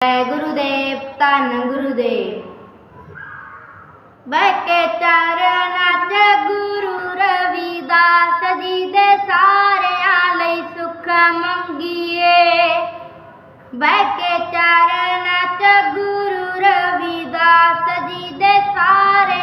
ਜੈ ਗੁਰੂਦੇਵ, ਧੰਨ ਗੁਰੂਦੇਵ। ਬਹਿ ਕੇ 'ਚ ਗੁਰੂ ਰਵਿਦਾਸ ਜੀ ਦੇ ਸਾਰਿਆਂ ਲਈ ਸੁਖ ਮੰਗੀਏ। ਬਹਿ ਕੇ 'ਚ ਗੁਰੂ ਰਵਿਦਾਸ ਜੀ ਦੇ ਸਾਰੇ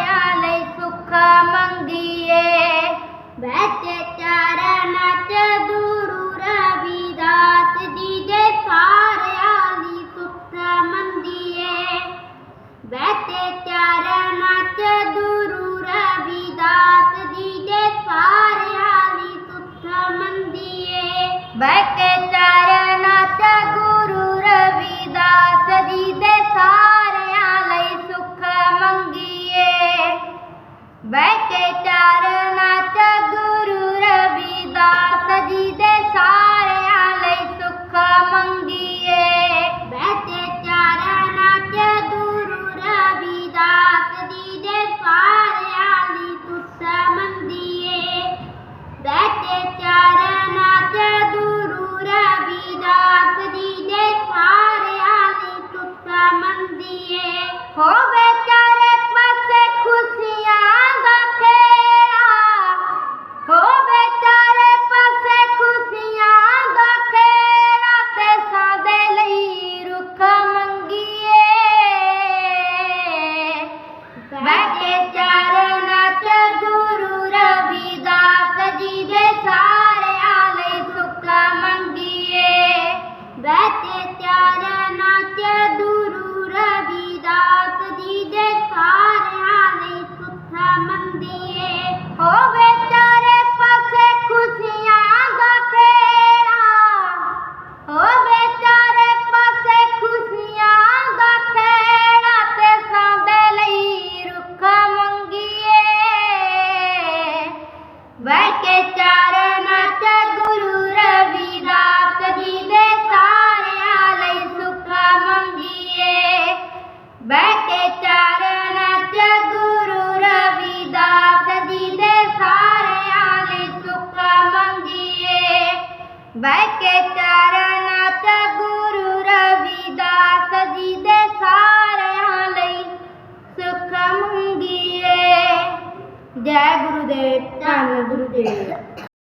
ਮੰਦੀਏ ਬੈਠੇ ਚਰਨਾਂ 'ਚ ਗੁਰੂ ਰਵਿਦਾਸ ਜੀ ਦੇ ਸਾਰਿਆਂ ਲਈ ਸੁਖ ਮੰਗੀਏ। ਬੈਠੇ ਚਰਨਾਂ 'ਚ ਗੁਰੂ ਰਵਿਦਾਸ ਜੀ ਦੇ ਸਾਰਿਆਂ ਲਈ ਸੁਖ ਮੰਗੀਏ। ਬੈਠੇ ਚਰਨਾਂ 'ਚ ਗੁਰੂ ਰਵਿਦਾਸ ਜੀ ਦੇ ਸਾਰਿਆਂ ਮੰਗੀਏ ਬਹਿ ਕੇ ਚਰਨਾਂ 'ਚ ਗੁਰੂ ਰਵਿਦਾਸ ਜੀ ਦੇ ਸਾਰਿਆਂ ਲਈ ਸੁਖ ਮੰਗੀਏ। ਜੈ ਗੁਰੂਦੇਵ, ਧੰਨ ਗੁਰੂਦੇਵ।